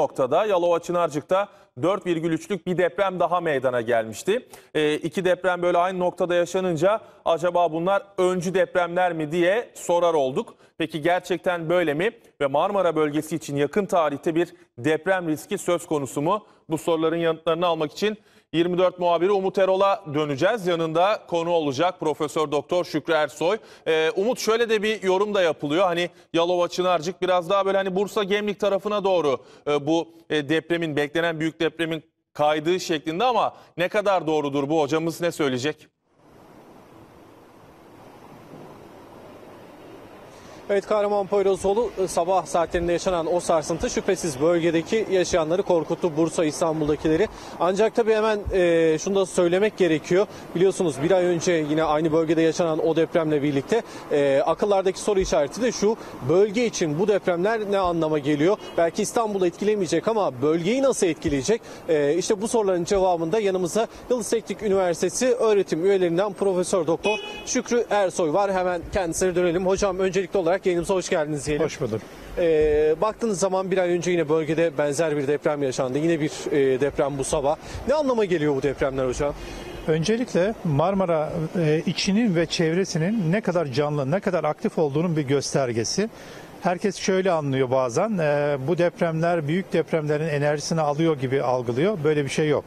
noktada Yalova Çınarcık'ta 4,3'lük bir deprem daha meydana gelmişti. E, iki deprem böyle aynı noktada yaşanınca acaba bunlar öncü depremler mi diye sorar olduk. Peki gerçekten böyle mi? Ve Marmara bölgesi için yakın tarihte bir deprem riski söz konusu mu? Bu soruların yanıtlarını almak için 24 muhabiri Umut Erol'a döneceğiz. Yanında konu olacak Profesör Doktor Şükrü Ersoy. Ee, Umut şöyle de bir yorum da yapılıyor. Hani Yalova Çınarcık biraz daha böyle hani Bursa Gemlik tarafına doğru e, bu e, depremin beklenen büyük depremin kaydığı şeklinde ama ne kadar doğrudur bu hocamız ne söyleyecek? Evet Kahraman Poyrazoğlu sabah saatlerinde yaşanan o sarsıntı şüphesiz bölgedeki yaşayanları korkuttu. Bursa, İstanbul'dakileri. Ancak tabii hemen e, şunu da söylemek gerekiyor. Biliyorsunuz bir ay önce yine aynı bölgede yaşanan o depremle birlikte e, akıllardaki soru işareti de şu. Bölge için bu depremler ne anlama geliyor? Belki İstanbul'u etkilemeyecek ama bölgeyi nasıl etkileyecek? E, işte bu soruların cevabında yanımızda Yıldız Teknik Üniversitesi öğretim üyelerinden Profesör Doktor Şükrü Ersoy var. Hemen kendisine dönelim. Hocam öncelikli olarak yayınımıza hoş geldiniz diyelim. Hoş bulduk. Ee, baktığınız zaman bir ay önce yine bölgede benzer bir deprem yaşandı. Yine bir e, deprem bu sabah. Ne anlama geliyor bu depremler hocam? Öncelikle Marmara e, içinin ve çevresinin ne kadar canlı, ne kadar aktif olduğunun bir göstergesi. Herkes şöyle anlıyor bazen, e, bu depremler büyük depremlerin enerjisini alıyor gibi algılıyor. Böyle bir şey yok.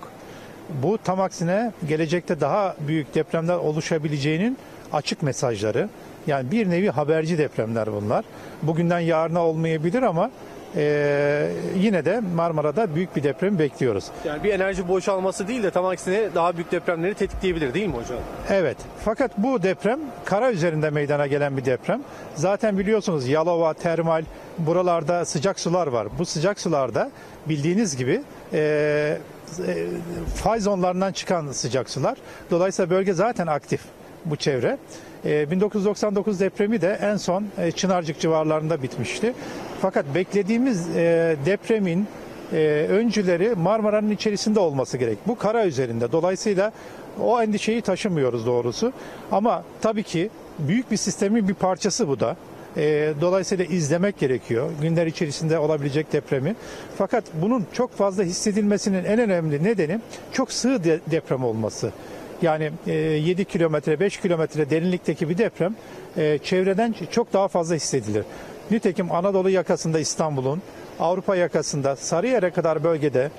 Bu tam aksine gelecekte daha büyük depremler oluşabileceğinin açık mesajları. Yani bir nevi haberci depremler bunlar. Bugünden yarına olmayabilir ama e, yine de Marmara'da büyük bir deprem bekliyoruz. Yani bir enerji boşalması değil de tam aksine daha büyük depremleri tetikleyebilir değil mi hocam? Evet. Fakat bu deprem kara üzerinde meydana gelen bir deprem. Zaten biliyorsunuz Yalova, Termal buralarda sıcak sular var. Bu sıcak sularda bildiğiniz gibi e, e, fay zonlarından çıkan sıcak sular. Dolayısıyla bölge zaten aktif bu çevre. E, 1999 depremi de en son e, Çınarcık civarlarında bitmişti. Fakat beklediğimiz e, depremin e, öncüleri Marmara'nın içerisinde olması gerek. Bu kara üzerinde. Dolayısıyla o endişeyi taşımıyoruz doğrusu. Ama tabii ki büyük bir sistemin bir parçası bu da. Dolayısıyla izlemek gerekiyor günler içerisinde olabilecek depremi. Fakat bunun çok fazla hissedilmesinin en önemli nedeni çok sığ de- deprem olması. Yani e, 7 kilometre, 5 kilometre derinlikteki bir deprem e, çevreden çok daha fazla hissedilir. Nitekim Anadolu yakasında İstanbul'un, Avrupa yakasında Sarıyer'e kadar bölgede,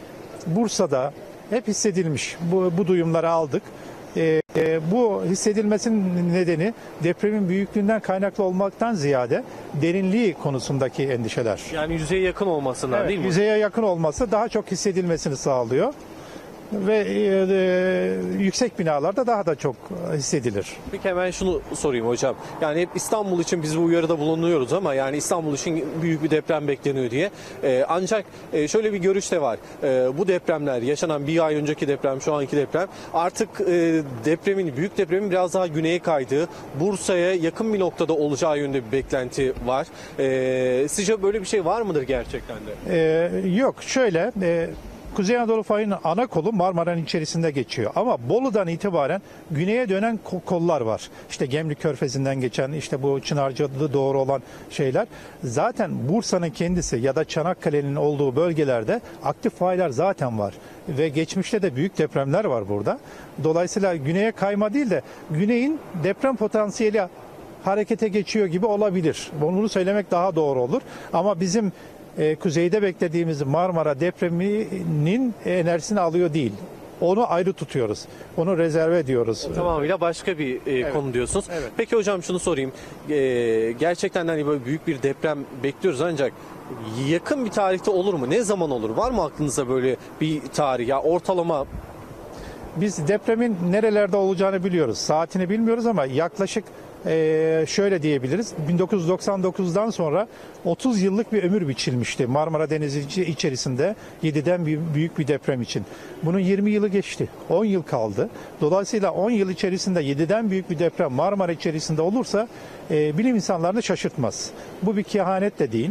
Bursa'da hep hissedilmiş. Bu, bu duyumları aldık. E, e, bu hissedilmesinin nedeni depremin büyüklüğünden kaynaklı olmaktan ziyade derinliği konusundaki endişeler. Yani yüzeye yakın olmasından Evet, değil mi? yüzeye yakın olması daha çok hissedilmesini sağlıyor ve e, e, yüksek binalarda daha da çok hissedilir. Peki hemen şunu sorayım hocam. Yani hep İstanbul için biz bu uyarıda bulunuyoruz ama yani İstanbul için büyük bir deprem bekleniyor diye. Ee, ancak e, şöyle bir görüş de var. Ee, bu depremler yaşanan bir ay önceki deprem, şu anki deprem artık e, depremin, büyük depremin biraz daha güneye kaydığı, Bursa'ya yakın bir noktada olacağı yönünde bir beklenti var. Ee, sizce böyle bir şey var mıdır gerçekten de? Ee, yok şöyle e, Kuzey Anadolu fayının ana kolu Marmara'nın içerisinde geçiyor. Ama Bolu'dan itibaren güneye dönen ko- kollar var. İşte Gemlik Körfezi'nden geçen işte bu Çınarcık'a doğru olan şeyler. Zaten Bursa'nın kendisi ya da Çanakkale'nin olduğu bölgelerde aktif faylar zaten var. Ve geçmişte de büyük depremler var burada. Dolayısıyla güneye kayma değil de güneyin deprem potansiyeli harekete geçiyor gibi olabilir. Bunu söylemek daha doğru olur. Ama bizim e, kuzeyde beklediğimiz Marmara depreminin enerjisini alıyor değil. Onu ayrı tutuyoruz. Onu rezerve ediyoruz. Tamamıyla başka bir e, konu diyorsunuz. Evet. Peki hocam şunu sorayım. E, gerçekten hani böyle büyük bir deprem bekliyoruz ancak yakın bir tarihte olur mu? Ne zaman olur? Var mı aklınızda böyle bir tarih? Ya ortalama Biz depremin nerelerde olacağını biliyoruz. Saatini bilmiyoruz ama yaklaşık e, şöyle diyebiliriz. 1999'dan sonra 30 yıllık bir ömür biçilmişti Marmara Denizi içerisinde 7'den bir- büyük bir deprem için. Bunun 20 yılı geçti. 10 yıl kaldı. Dolayısıyla 10 yıl içerisinde 7'den büyük bir deprem Marmara içerisinde olursa e, bilim insanlarını şaşırtmaz. Bu bir kehanet de değil.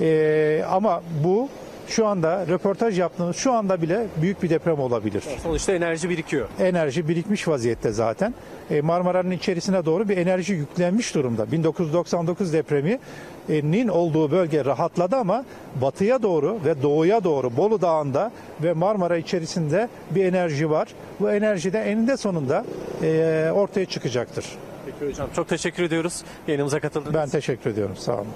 E, ama bu şu anda röportaj yaptığımız şu anda bile büyük bir deprem olabilir. Sonuçta enerji birikiyor. Enerji birikmiş vaziyette zaten. E, Marmara'nın içerisine doğru bir enerji yüklenmiş durumda. 1999 depreminin olduğu bölge rahatladı ama batıya doğru ve doğuya doğru Bolu Dağı'nda ve Marmara içerisinde bir enerji var. Bu enerji de eninde sonunda e, ortaya çıkacaktır. Peki hocam çok teşekkür ediyoruz yayınımıza katıldığınız Ben teşekkür ediyorum. Sağ olun.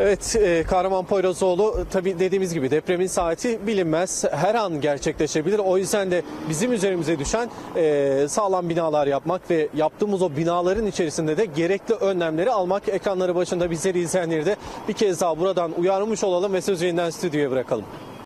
Evet e, Kahraman Poyrazoğlu e, tabii dediğimiz gibi depremin saati bilinmez. Her an gerçekleşebilir. O yüzden de bizim üzerimize düşen e, sağlam binalar yapmak ve yaptığımız o binaların içerisinde de gerekli önlemleri almak. Ekranları başında bizleri izleyenleri de bir kez daha buradan uyarmış olalım ve sözü yeniden stüdyoya bırakalım.